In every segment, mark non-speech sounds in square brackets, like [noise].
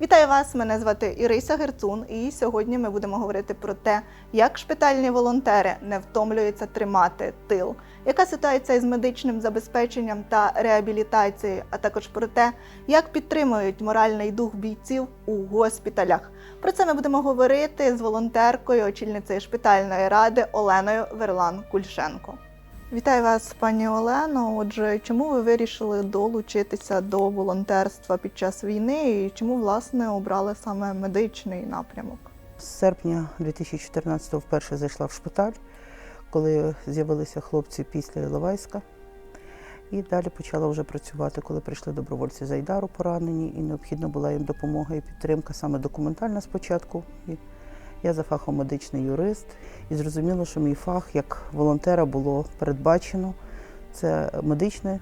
Вітаю вас! Мене звати Іриса Герцун, і сьогодні ми будемо говорити про те, як шпитальні волонтери не втомлюються тримати тил, яка ситуація із медичним забезпеченням та реабілітацією, а також про те, як підтримують моральний дух бійців у госпіталях. Про це ми будемо говорити з волонтеркою, очільницею шпитальної ради Оленою Верлан Кульшенко. Вітаю вас, пані Олено. Отже, чому ви вирішили долучитися до волонтерства під час війни і чому власне обрали саме медичний напрямок? З серпня 2014-го вперше зайшла в шпиталь, коли з'явилися хлопці після Іловайська. І далі почала вже працювати, коли прийшли добровольці з Айдару поранені, і необхідна була їм допомога і підтримка, саме документальна спочатку. Я за фахом медичний юрист, і зрозуміло, що мій фах як волонтера було передбачено. Це медичне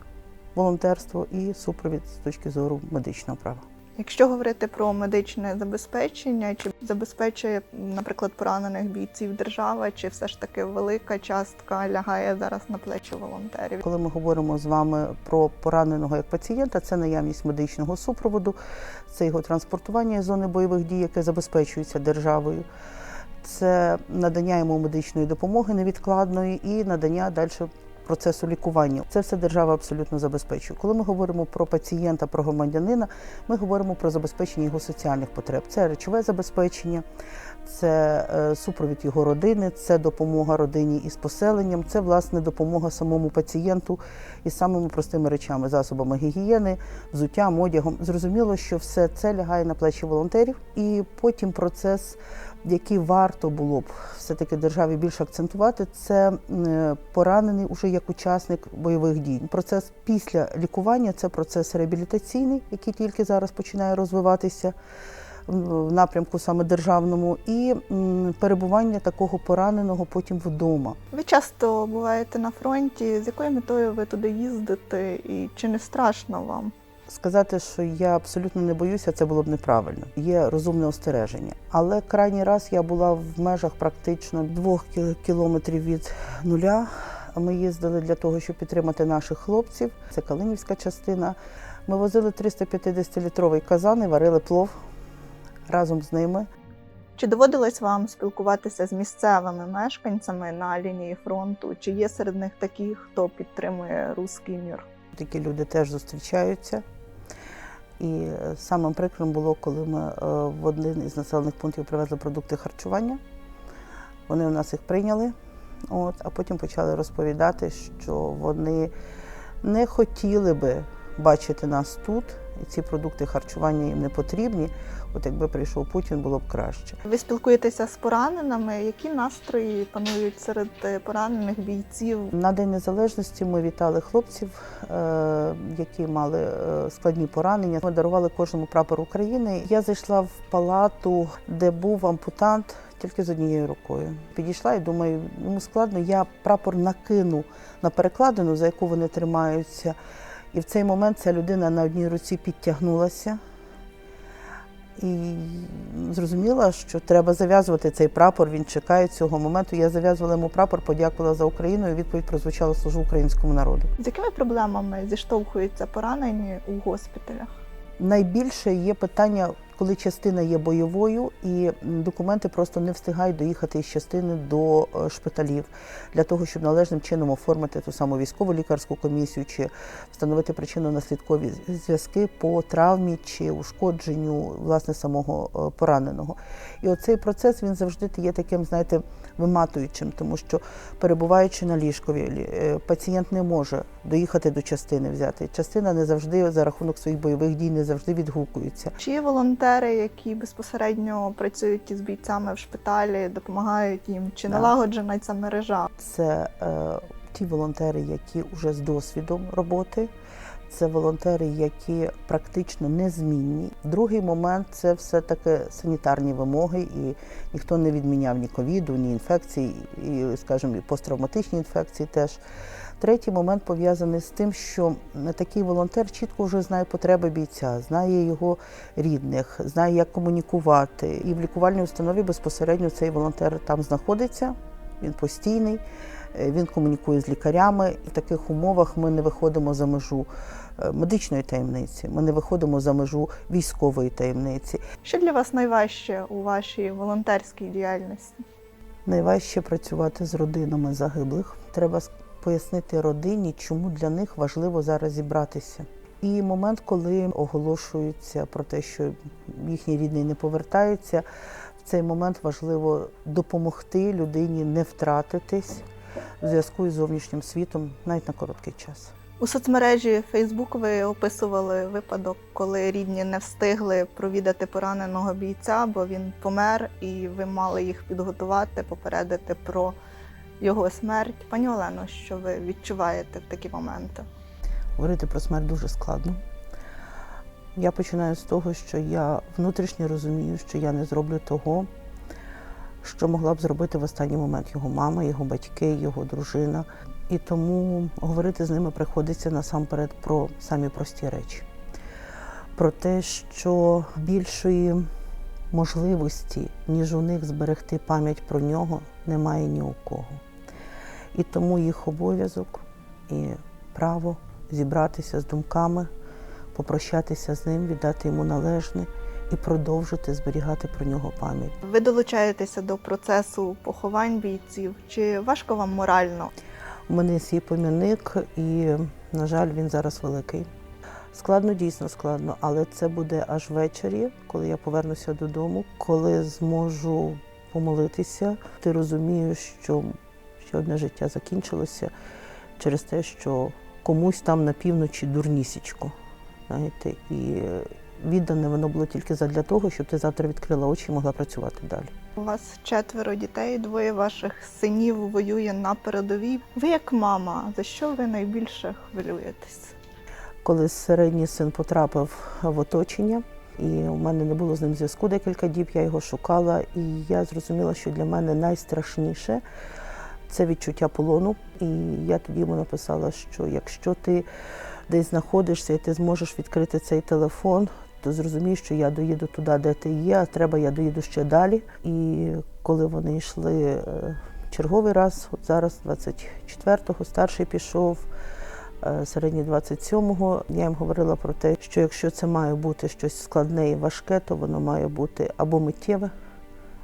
волонтерство і супровід з точки зору медичного права. Якщо говорити про медичне забезпечення, чи забезпечує, наприклад, поранених бійців держава, чи все ж таки велика частка лягає зараз на плечі волонтерів? Коли ми говоримо з вами про пораненого як пацієнта, це наявність медичного супроводу, це його транспортування із зони бойових дій, яке забезпечується державою. Це надання йому медичної допомоги невідкладної і надання далі процесу лікування. Це все держава абсолютно забезпечує. Коли ми говоримо про пацієнта, про громадянина, ми говоримо про забезпечення його соціальних потреб. Це речове забезпечення, це е, супровід його родини, це допомога родині із поселенням, це власне допомога самому пацієнту із самими простими речами, засобами гігієни, взуттям, одягом. Зрозуміло, що все це лягає на плечі волонтерів, і потім процес, який варто було б все-таки державі більше акцентувати, це поранений уже як учасник бойових дій. Процес після лікування це процес реабілітаційний, який тільки зараз починає розвиватися в напрямку саме державному, і перебування такого пораненого потім вдома. Ви часто буваєте на фронті. З якою метою ви туди їздите, і чи не страшно вам? Сказати, що я абсолютно не боюся, це було б неправильно. Є розумне остереження. Але крайній раз я була в межах практично двох кі- кілометрів від нуля. Ми їздили для того, щоб підтримати наших хлопців. Це Калинівська частина. Ми возили 350-літровий казан і варили плов разом з ними. Чи доводилось вам спілкуватися з місцевими мешканцями на лінії фронту? Чи є серед них такі, хто підтримує руський мір? Такі люди теж зустрічаються. І е, самим прикрим було, коли ми е, в один із населених пунктів привезли продукти харчування. Вони у нас їх прийняли, от, а потім почали розповідати, що вони не хотіли би бачити нас тут, і ці продукти харчування їм не потрібні. От якби прийшов Путін, було б краще. Ви спілкуєтеся з пораненими? Які настрої панують серед е, поранених бійців? На День Незалежності ми вітали хлопців, е, які мали е, складні поранення. Ми дарували кожному прапор України. Я зайшла в палату, де був ампутант. Тільки з однією рукою підійшла і думаю, йому складно. Я прапор накину на перекладину, за яку вони тримаються. І в цей момент ця людина на одній руці підтягнулася і зрозуміла, що треба зав'язувати цей прапор. Він чекає цього моменту. Я зав'язувала йому прапор, подякувала за Україну. і Відповідь прозвучала служу українському народу. З якими проблемами зіштовхуються поранені у госпіталях? Найбільше є питання, коли частина є бойовою, і документи просто не встигають доїхати із частини до е, шпиталів для того, щоб належним чином оформити ту саму військову лікарську комісію чи встановити причину наслідкові зв'язки по травмі чи ушкодженню власне самого е, пораненого. І оцей процес він завжди є таким, знаєте, виматуючим, тому що перебуваючи на ліжкові, е, пацієнт не може доїхати до частини взяти. Частина не завжди за рахунок своїх бойових дій не завжди відгукується. Чи є волонтери, які безпосередньо працюють із бійцями в шпиталі, допомагають їм? Чи налагоджена ця мережа? Це е, ті волонтери, які вже з досвідом роботи. Це волонтери, які практично незмінні. Другий момент це все таки санітарні вимоги, і ніхто не відміняв ні ковіду, ні інфекцій, і, скажімо, і посттравматичні інфекції теж. Третій момент пов'язаний з тим, що такий волонтер чітко вже знає потреби бійця, знає його рідних, знає, як комунікувати. І в лікувальній установі безпосередньо цей волонтер там знаходиться, він постійний. Е, Він комунікує з лікарями. В таких умовах ми не виходимо за межу е, медичної таємниці. Ми не виходимо за межу військової таємниці. Що для вас найважче у вашій волонтерській діяльності? Найважче працювати з родинами загиблих. Треба пояснити родині, чому для них важливо зараз зібратися. І момент, коли оголошується про те, що їхні рідні не повертаються, в цей момент важливо допомогти людині не втратитись в зв'язку із зовнішнім світом навіть на короткий час. У соцмережі Facebook ви описували випадок, коли рідні не встигли провідати пораненого бійця, бо він помер, і ви мали їх підготувати, попередити про його смерть. Пані Олено, що ви відчуваєте в такі моменти? Говорити про смерть дуже складно. Я починаю з того, що я внутрішньо розумію, що я не зроблю того, що могла б зробити в останній момент його мама, його батьки, його дружина. І тому говорити з ними приходиться насамперед про самі прості речі. Про те, що більшої можливості, ніж у них зберегти пам'ять про нього, немає ні у кого. І тому їх обов'язок і право зібратися з думками, попрощатися з ним, віддати йому належне і продовжити зберігати про нього пам'ять. Ви долучаєтеся до процесу поховань бійців? Чи важко вам морально? У мене є свій помірник, і, на жаль, він зараз великий. Складно, дійсно складно, але це буде аж ввечері, коли я повернуся додому, коли зможу помолитися. Ти розумієш, що ще одне життя закінчилося через те, що комусь там на півночі дурнісічко. Знаєте, і віддане воно було тільки задля того, щоб ти завтра відкрила очі і могла працювати далі. У вас четверо дітей, двоє ваших синів воює на передовій. Ви як мама, за що ви найбільше хвилюєтесь? коли середній син потрапив в оточення, і у мене не було з ним зв'язку декілька діб, я його шукала, і я зрозуміла, що для мене найстрашніше це відчуття полону. І я тоді йому написала, що якщо ти десь знаходишся і ти зможеш відкрити цей телефон, то зрозумієш, що я доїду туди, де ти є, а треба, я доїду ще далі. І коли вони йшли е, черговий раз, от зараз, 24-го, старший пішов. Е, середній 27-го. Я їм говорила про те, що якщо це має бути щось складне і важке, то воно має бути або миттєве,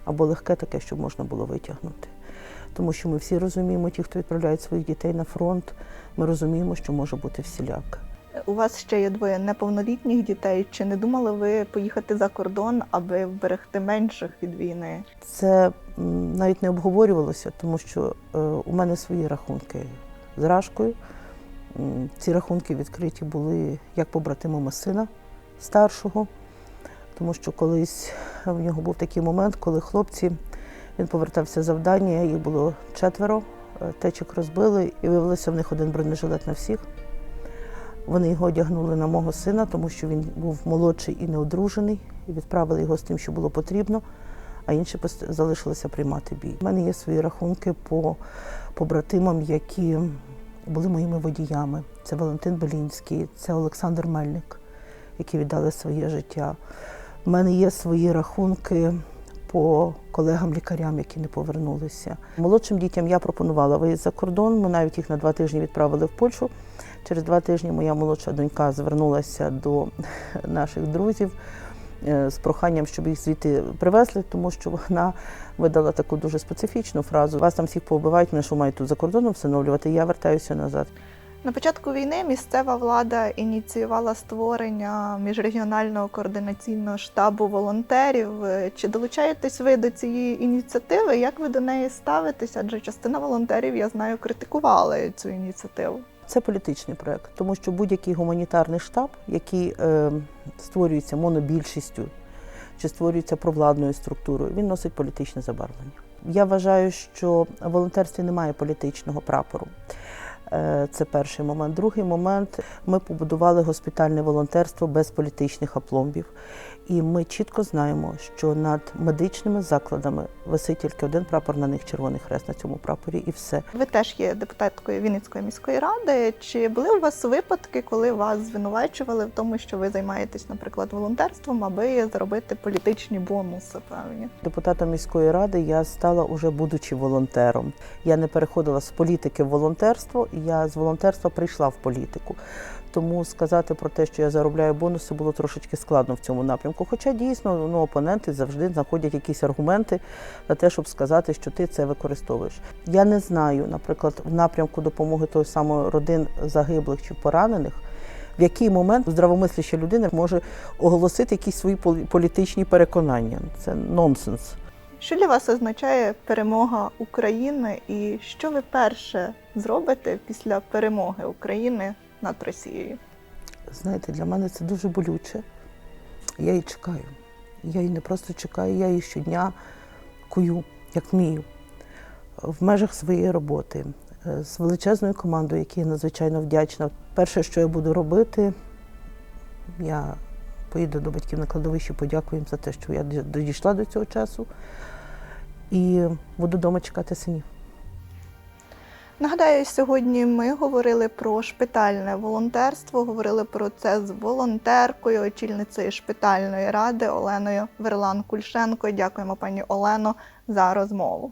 або легке таке, щоб можна було витягнути. Тому що ми всі розуміємо, ті, хто відправляють своїх дітей на фронт, ми розуміємо, що може бути всіляке. У вас ще є двоє неповнолітніх дітей. Чи не думали ви поїхати за кордон, аби вберегти менших від війни? Це навіть не обговорювалося, тому що е, у мене свої рахунки з Рашкою. Ці рахунки відкриті були як побратимами сина старшого, тому що колись в нього був такий момент, коли хлопці, він повертався з завдання, їх було четверо, е, течок розбили, і виявилося в них один бронежилет на всіх. Вони його одягнули на мого сина, тому що він був молодший і неодружений, і відправили його з тим, що було потрібно, а інші залишилися приймати бій. У мене є свої рахунки по побратимам, які були моїми водіями. Це Валентин Белінський, це Олександр Мельник, які віддали своє життя. У мене є свої рахунки по колегам-лікарям, які не повернулися. Молодшим дітям я пропонувала виїзд за кордон. Ми навіть їх на два тижні відправили в Польщу. Через два тижні моя молодша донька звернулася до [laughs] наших друзів е, з проханням, щоб їх звідти привезли, тому що вона видала таку дуже специфічну фразу: вас там всіх повбивають, мене що мають тут за кордоном встановлювати, я вертаюся назад. На початку війни місцева влада ініціювала створення міжрегіонального координаційного штабу волонтерів. Чи долучаєтесь ви до цієї ініціативи? Як ви до неї ставитесь? Адже частина волонтерів, я знаю, критикували цю ініціативу. Це політичний проект, тому що будь-який гуманітарний штаб, який е, створюється монобільшістю чи створюється провладною структурою, він носить політичне забарвлення. Я вважаю, що волонтерстві немає політичного прапору. Е, Це перший момент. Другий момент ми побудували госпітальне волонтерство без політичних апломбів. І ми чітко знаємо, що над медичними закладами висить тільки один прапор, на них червоний хрест на цьому прапорі, і все. Ви теж є депутаткою Вінницької міської ради. Чи були у вас випадки, коли вас звинувачували в тому, що ви займаєтесь, наприклад, волонтерством, аби заробити політичні бонуси? Певні Депутатом міської ради я стала уже будучи волонтером. Я не переходила з політики в волонтерство, я з волонтерства прийшла в політику. Тому сказати про те, що я заробляю бонуси, було трошечки складно в цьому напрямку. Хоча дійсно ну, опоненти завжди знаходять якісь аргументи на те, щоб сказати, що ти це використовуєш. Я не знаю, наприклад, в напрямку допомоги той самої родин загиблих чи поранених. В який момент здравомисляща людина може оголосити якісь свої політичні переконання? Це нонсенс. Що для вас означає перемога України, і що ви перше зробите після перемоги України над Росією? Знаєте, для мене це дуже болюче. Я її чекаю. Я її не просто чекаю, я її щодня кую, як вмію, в межах своєї роботи, е, з величезною командою, якій я надзвичайно вдячна. Перше, що я буду робити, я поїду до батьків на кладовище, подякую їм за те, що я дійшла до цього часу. І буду вдома чекати синів. Нагадаю, сьогодні ми говорили про шпитальне волонтерство, говорили про це з волонтеркою, очільницею шпитальної ради Оленою Верлан Кульшенко. Дякуємо, пані Олено, за розмову.